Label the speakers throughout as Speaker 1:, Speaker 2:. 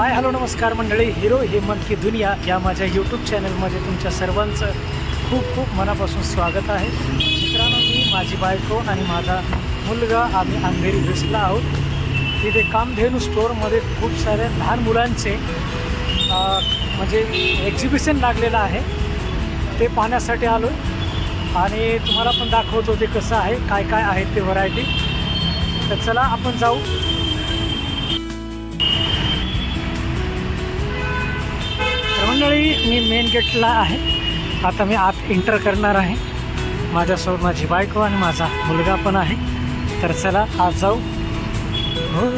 Speaker 1: Hi hello नमस्कार मंडळी. Hero Hemant की दुनिया या माझ्या यूट्यूब चॅनलमध्ये तुमच्या सर्वांचं खूप खूप मनापासून स्वागत आहे. मित्रांनो मी माझी बायको आणि माझा मुलगा आम्ही अंधेरी वेस्टला आहोत. तिथे कामधेनू स्टोअरमध्ये खूप साऱ्या लहान मुलांचे म्हणजे एक्झिबिशन लागलेलं आहे. ते पाहण्यासाठी आलो आणि तुम्हाला पण दाखवतो ते कसं आहे काय काय आहेत ते व्हरायटी तर चला आपण जाऊ. मंडळी मी मेन गेटला आहे. आता मी आत एंटर करणार आहे. माझ्यासोबत माझी बायको आणि माझा मुलगा पण आहे. तर चला आज जाऊ. हो.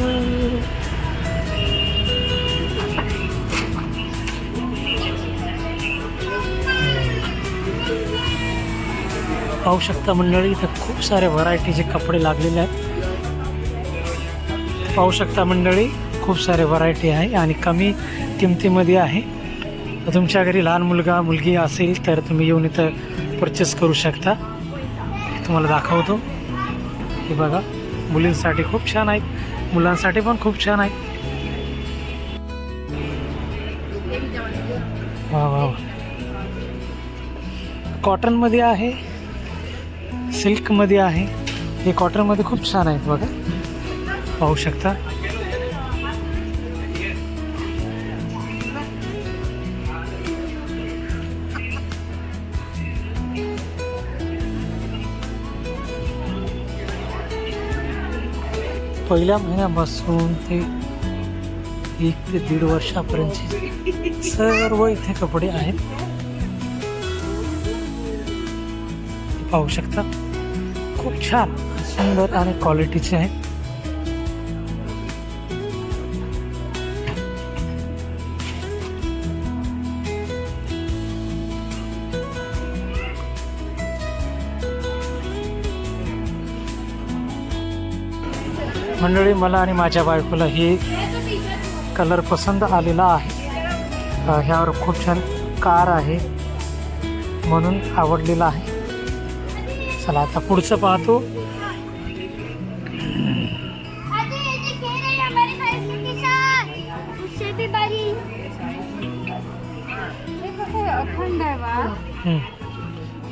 Speaker 1: पाहू शकता मंडळी इथं खूप सारे व्हरायटीचे कपडे लागलेले आहेत. पाहू शकता मंडळी खूप सारे व्हरायटी आहे आणि कमी किमतीमध्ये आहे. तुमच्या घरी लहान मुलगा मुलगी असेल तर तुम्ही येऊन इथं परचेस करू शकता. तुम्हाला दाखवतो. हे बघा मुलींसाठी खूप छान आहेत. मुलांसाठी पण खूप छान आहेत. वा वा वा. कॉटनमध्ये आहे. सिल्कमध्ये आहे. हे कॉटनमध्ये खूप छान आहेत बघा. पाहू शकता. पहिल्या महिन्यापासून ते एक ते दीड वर्षापर्यंतचे सर्व इथे कपडे आहेत. पाहू शकता. खूप छान सुंदर आणि क्वालिटीचे आहेत. मंडळी मला आणि माझ्या बायकोला हे कलर पसंत आलेला आहे. ह्यावर खूप छान कार आहे म्हणून आवडलेला आहे. चला आता पुढचं पाहतो.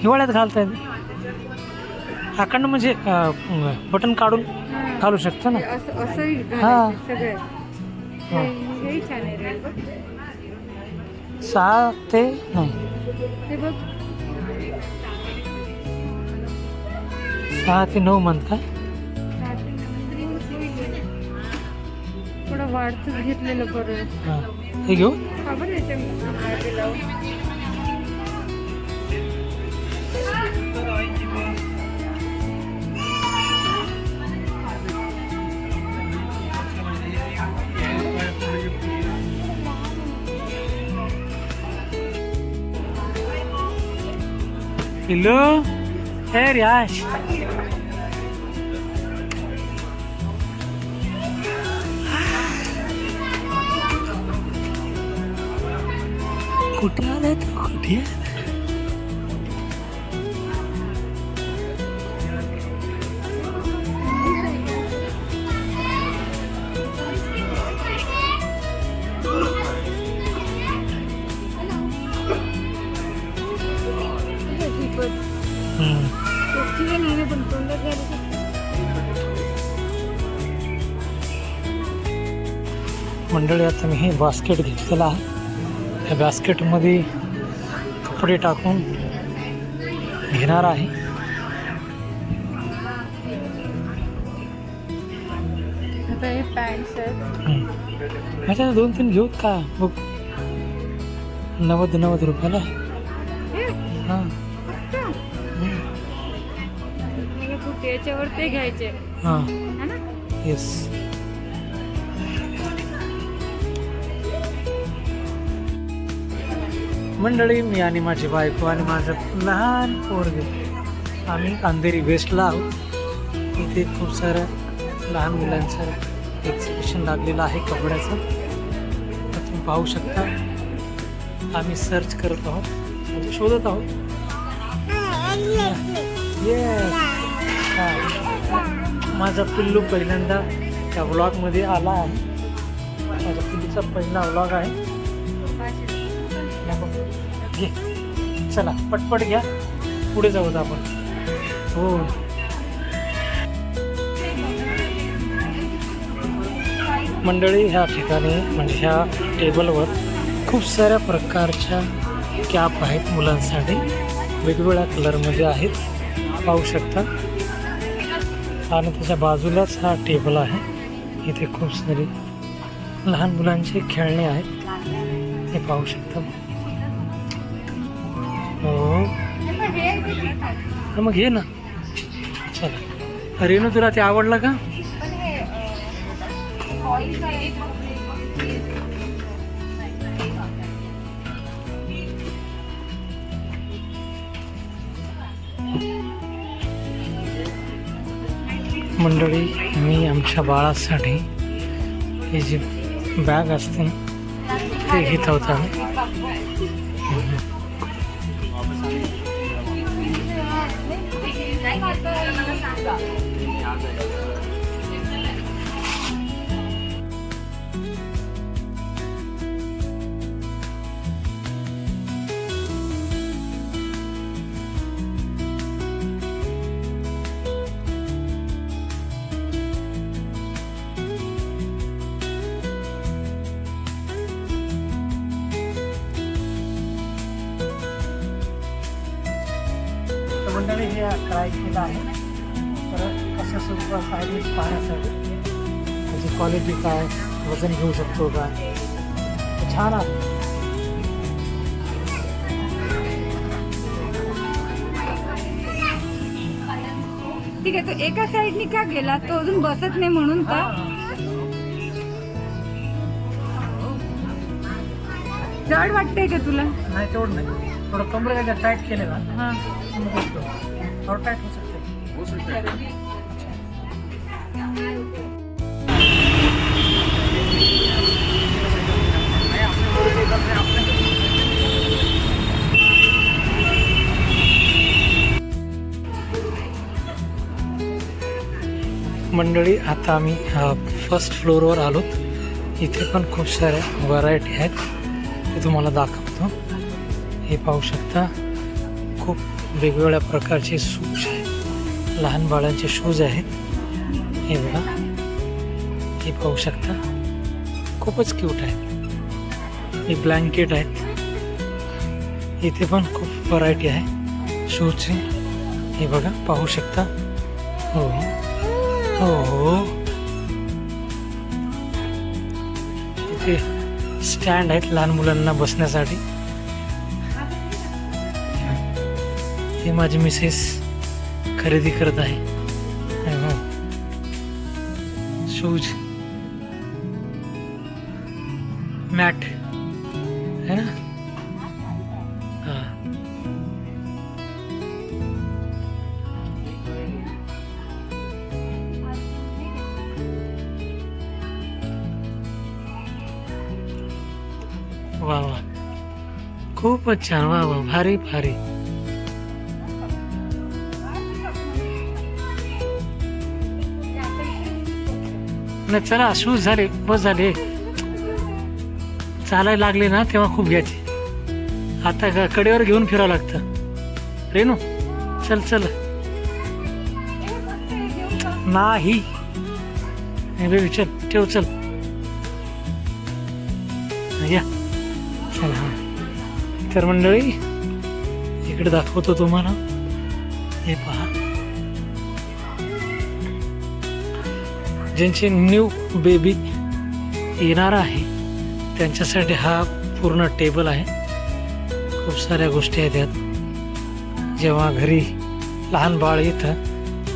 Speaker 1: हिवाळ्यात घालता येते अखंड म्हणजे बटन काढून घालू शकतो ना? हा. सहा ते सहा ते नऊ मंथ का
Speaker 2: थोडं वाढतच घेतलेलं बरं.
Speaker 1: हां. हे घेऊ?
Speaker 2: का बरं याच्या मागे लावून?
Speaker 1: पिल्लू हे रियाश कुठे आलाय तू? कुठे
Speaker 2: बघ.
Speaker 1: हम्म.
Speaker 2: टोपी आहे ना, पण तोंडात घालायचं.
Speaker 1: मंडळी आता मी हे बास्केट घेतलेलं आहे त्या बास्केटमध्ये कपडे टाकून घेणार आहे. ह्याच्यात दोन तीन घेऊत का बघ नव्वद नव्वद रुपयाला
Speaker 2: हे, याच्यावर ते घ्यायचे.
Speaker 1: हां.
Speaker 2: है ना?
Speaker 1: येस मंडळी मी आणि माझी बायको आणि माझं लहान पोरगे. आम्ही अंधेरी वेस्टला आहोत. इथे खूप सारं लहान मुलांचं एक्झिबिशन लागलेलं आहे कपड्याचं. तर तुम्ही पाहू शकता. आम्ही सर्च करत आहोत. म्हणजे शोधत आहोत. येस हां. माझा पिल्लू पहिल्यांदा त्या व्लॉगमध्ये आला आहे. माझा पिल्लू पहिला व्लॉग आहे. घे. चला पटपट घ्या. पुढे जाऊत आपण. हो. मंडळी ह्या ठिकाणी म्हणजे ह्या टेबलवर खूप साऱ्या प्रकारच्या कॅप आहेत मुलांसाठी. वेगवेगळ्या कलरमध्ये आहेत. पाहू शकता. आणि त्याच्या बाजूलाच हा टेबल आहे. इथे खूप सारी लहान मुलांचे खेळणे आहेत. हे पाहू शकता हो. मग घे ना. चला. रेणू तुला ते आवडलं का? मंडळी मी आमच्या बाळासाठी ही जी बॅग असते ते घेत होता तर मंडळी हे ट्राय केलं आहे. तर कसं स्वरूपात आहे पाहण्यासाठी. त्याची क्वालिटी काय वजन घेऊ शकतो का? छान आहे.
Speaker 2: ठीक आहे तो एका साईडनी का गेला? तो अजून बसत नाही म्हणून का? जड वाटतंय का तुला?
Speaker 1: नाही तेवढं नाही. थोडं कमरे काय टाईट केले ना
Speaker 2: हा
Speaker 1: थोडं टाईट होऊ शकते. मंडळी आता आम्ही फर्स्ट फ्लोअरवर आलोत. इथे पण खूप साऱ्या व्हरायटी आहेत. ते तुम्हाला दाखवतो. हे पाहू शकता खूप वेगवेगळ्या प्रकारचे शूज आहेत. लहान बाळांचे शूज आहेत. हे बघा. हे पाहू शकता. खूपच क्यूट आहेत. हे ब्लँकेट आहेत. इथे पण खूप व्हरायटी आहे. शूजची हे. बघा पाहू शकता. हो. हो हो. इथे स्टँड आहेत लहान मुलांना बसण्यासाठी. हे माझी मिसेस खरेदी करत आहे. शूज़. मॅट. है ना? हा. वा वा. खूपच छान. वा वा. भारी भारी. नाही चला शूज झाले बस झाले. चालायला लागले ना तेव्हा खूप घ्यायचे. आता कडेवर घेऊन फिरावं लागतं. रेणू चल चल. नाही. बेबी चल ठेव चल. या. चल हा. तर मंडळी इकडे दाखवतो तुम्हाला. ज्यांचे न्यू बेबी येणार आहे त्यांच्यासाठी हा पूर्ण टेबल आहे. खूप साऱ्या गोष्टी आहेत यात. जेव्हा घरी लहान बाळ येतं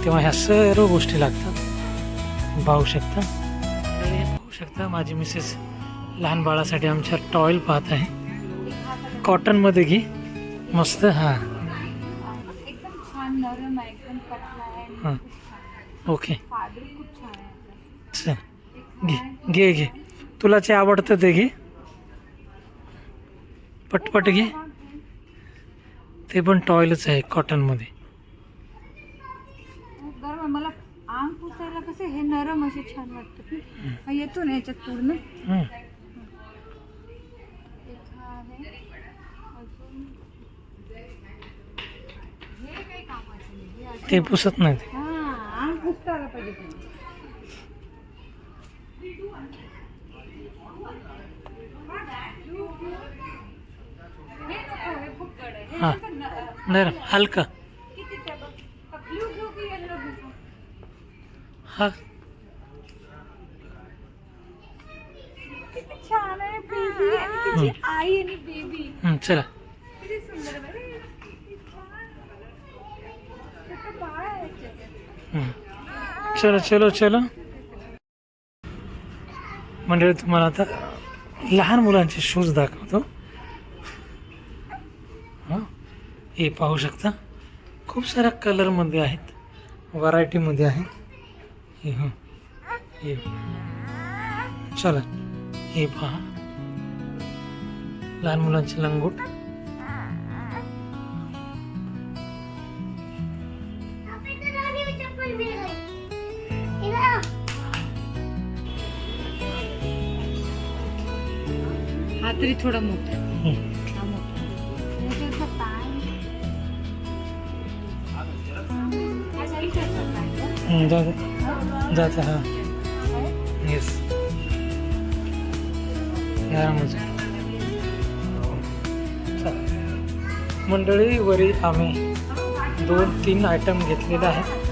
Speaker 1: तेव्हा ह्या सर्व गोष्टी लागतात. पाहू शकता? पाहू शकता माझी मिसेस लहान बाळासाठी आमच्या टॉयल पाहत आहे. कॉटनमध्ये घे. मस्त हां. हां. ओके. चल घे घे घे. तुला जे आवडतं ते घे. पटपट घे. ते पण टॉयलच आहे कॉटनमध्ये.
Speaker 2: गरम मला पुसायला कसं हे नरम असे छान वाटतं येतो ना पूर्ण.
Speaker 1: ते पुसत नाही
Speaker 2: हे. कसं न-
Speaker 1: नाही रे, हलका.
Speaker 2: हा छान आहे बेबी आणि तिची आई आणि बेबी
Speaker 1: हं, चला
Speaker 2: किती सुंदर आहे बरं. किती छान. छोटं बाळ आहे याच्यात.
Speaker 1: हं. चलो चलो चलो मंडळी तुम्हाला आता लहान मुलांचे शूज दाखवतो हं. हे पाहू शकता. खूप साऱ्या कलरमध्ये आहेत. व्हरायटीमध्ये आहे. हे हं. हे. चला हे पहा. लहान मुलांचे लंगोट.
Speaker 3: हो
Speaker 2: तरी थोडा मोठा.
Speaker 1: जाते हां. येस मंडळी वरी आम्ही दोन तीन आयटम घेतलेले आहेत.